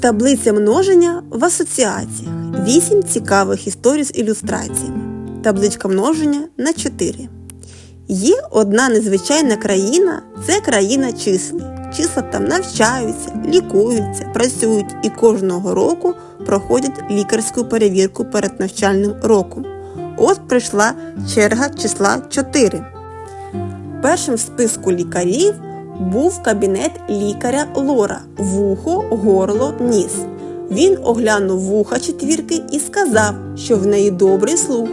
Таблиця множення в асоціаціях. 8 цікавих історій з ілюстраціями. Табличка множення на 4. Є одна незвичайна країна це країна чисел. Числа там навчаються, лікуються, працюють і кожного року проходять лікарську перевірку перед навчальним роком. От прийшла черга числа 4. Першим в списку лікарів був кабінет лікаря Лора вухо, горло, ніс. Він оглянув вуха четвірки і сказав, що в неї добрий слух.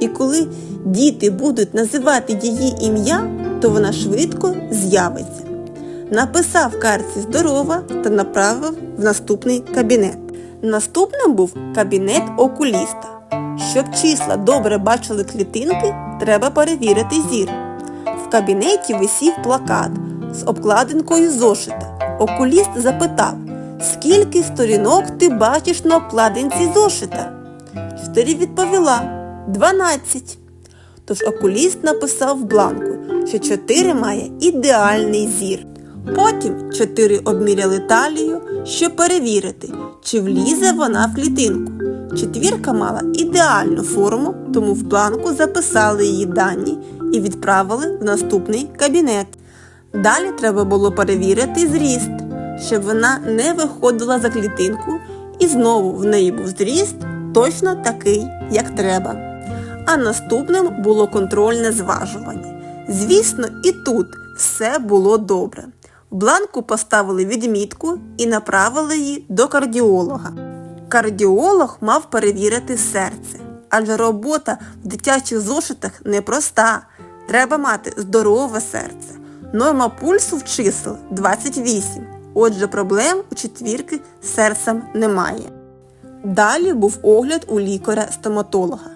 І коли діти будуть називати її ім'я, то вона швидко з'явиться. Написав карці здорова та направив в наступний кабінет. Наступним був кабінет окуліста. Щоб числа добре бачили клітинки, треба перевірити зір. В кабінеті висів плакат з обкладинкою зошита. Окуліст запитав, скільки сторінок ти бачиш на обкладинці зошита? Чотири відповіла 12. Тож окуліст написав в бланку, що 4 має ідеальний зір. Потім 4 обміряли талію, щоб перевірити, чи влізе вона в клітинку. Четвірка мала ідеальну форму, тому в бланку записали її дані і відправили в наступний кабінет. Далі треба було перевірити зріст, щоб вона не виходила за клітинку, і знову в неї був зріст точно такий, як треба. А наступним було контрольне зважування. Звісно, і тут все було добре. Бланку поставили відмітку і направили її до кардіолога. Кардіолог мав перевірити серце, адже робота в дитячих зошитах непроста. Треба мати здорове серце. Норма пульсу в чисел 28. Отже, проблем у четвірки з серцем немає. Далі був огляд у лікаря-стоматолога.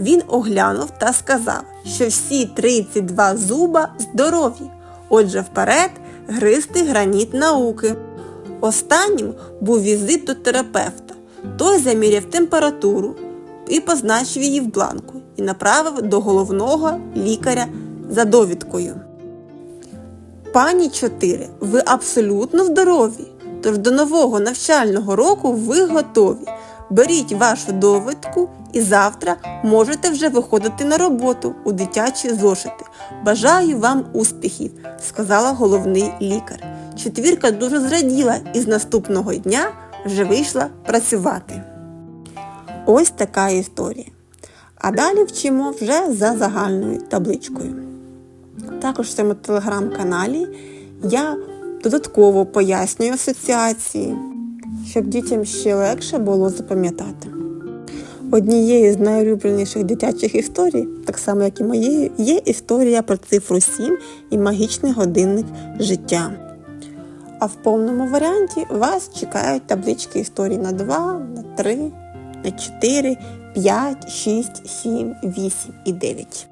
Він оглянув та сказав, що всі 32 зуба здорові. Отже, вперед гристи граніт науки. Останнім був візит до терапевта. Той заміряв температуру і позначив її в бланку і направив до головного лікаря за довідкою. Пані 4, ви абсолютно здорові. Тож до нового навчального року ви готові. Беріть вашу довідку і завтра можете вже виходити на роботу у дитячі зошити. Бажаю вам успіхів, сказала головний лікар. Четвірка дуже зраділа і з наступного дня вже вийшла працювати. Ось така історія. А далі вчимо вже за загальною табличкою. Також в цьому телеграм-каналі я додатково пояснюю асоціації, щоб дітям ще легше було запам'ятати. Однією з найулюбленіших дитячих історій, так само як і моєю, є історія про цифру 7 і магічний годинник життя. А в повному варіанті вас чекають таблички історій на 2, на 3, на 4, 5, 6, 7, 8 і 9.